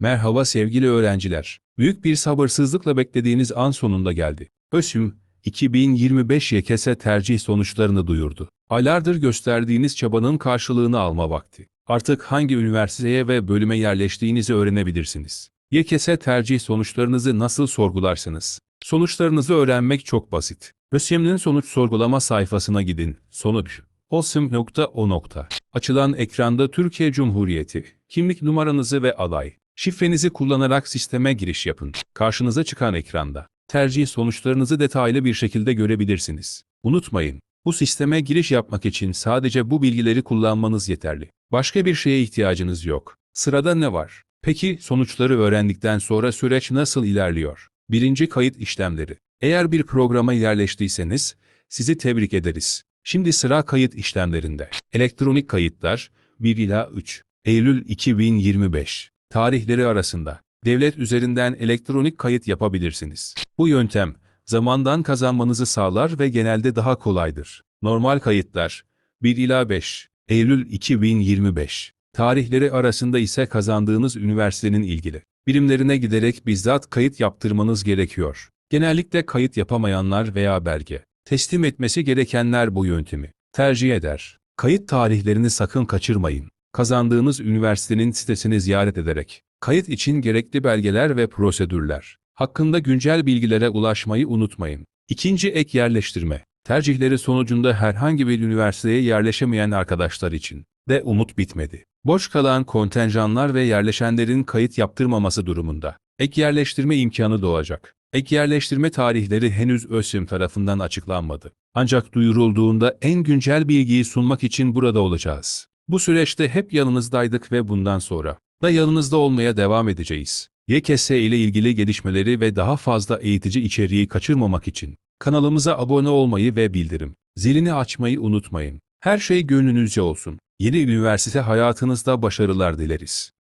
Merhaba sevgili öğrenciler. Büyük bir sabırsızlıkla beklediğiniz an sonunda geldi. ÖSYM, 2025 YKS tercih sonuçlarını duyurdu. Aylardır gösterdiğiniz çabanın karşılığını alma vakti. Artık hangi üniversiteye ve bölüme yerleştiğinizi öğrenebilirsiniz. YKS tercih sonuçlarınızı nasıl sorgularsınız? Sonuçlarınızı öğrenmek çok basit. ÖSYM'nin sonuç sorgulama sayfasına gidin. Sonuç osym.o. Açılan ekranda Türkiye Cumhuriyeti, kimlik numaranızı ve aday, şifrenizi kullanarak sisteme giriş yapın. Karşınıza çıkan ekranda tercih sonuçlarınızı detaylı bir şekilde görebilirsiniz. Unutmayın, bu sisteme giriş yapmak için sadece bu bilgileri kullanmanız yeterli. Başka bir şeye ihtiyacınız yok. Sırada ne var? Peki sonuçları öğrendikten sonra süreç nasıl ilerliyor? Birinci kayıt işlemleri. Eğer bir programa yerleştiyseniz sizi tebrik ederiz. Şimdi sıra kayıt işlemlerinde. Elektronik kayıtlar 1 ila 3 Eylül 2025 tarihleri arasında devlet üzerinden elektronik kayıt yapabilirsiniz. Bu yöntem zamandan kazanmanızı sağlar ve genelde daha kolaydır. Normal kayıtlar 1 ila 5 Eylül 2025 tarihleri arasında ise kazandığınız üniversitenin ilgili birimlerine giderek bizzat kayıt yaptırmanız gerekiyor. Genellikle kayıt yapamayanlar veya belge teslim etmesi gerekenler bu yöntemi tercih eder. Kayıt tarihlerini sakın kaçırmayın. Kazandığınız üniversitenin sitesini ziyaret ederek kayıt için gerekli belgeler ve prosedürler hakkında güncel bilgilere ulaşmayı unutmayın. İkinci ek yerleştirme. Tercihleri sonucunda herhangi bir üniversiteye yerleşemeyen arkadaşlar için de umut bitmedi. Boş kalan kontenjanlar ve yerleşenlerin kayıt yaptırmaması durumunda ek yerleştirme imkanı doğacak. Ek yerleştirme tarihleri henüz ÖSYM tarafından açıklanmadı. Ancak duyurulduğunda en güncel bilgiyi sunmak için burada olacağız. Bu süreçte hep yanınızdaydık ve bundan sonra da yanınızda olmaya devam edeceğiz. YKS ile ilgili gelişmeleri ve daha fazla eğitici içeriği kaçırmamak için kanalımıza abone olmayı ve bildirim zilini açmayı unutmayın. Her şey gönlünüzce olsun. Yeni üniversite hayatınızda başarılar dileriz.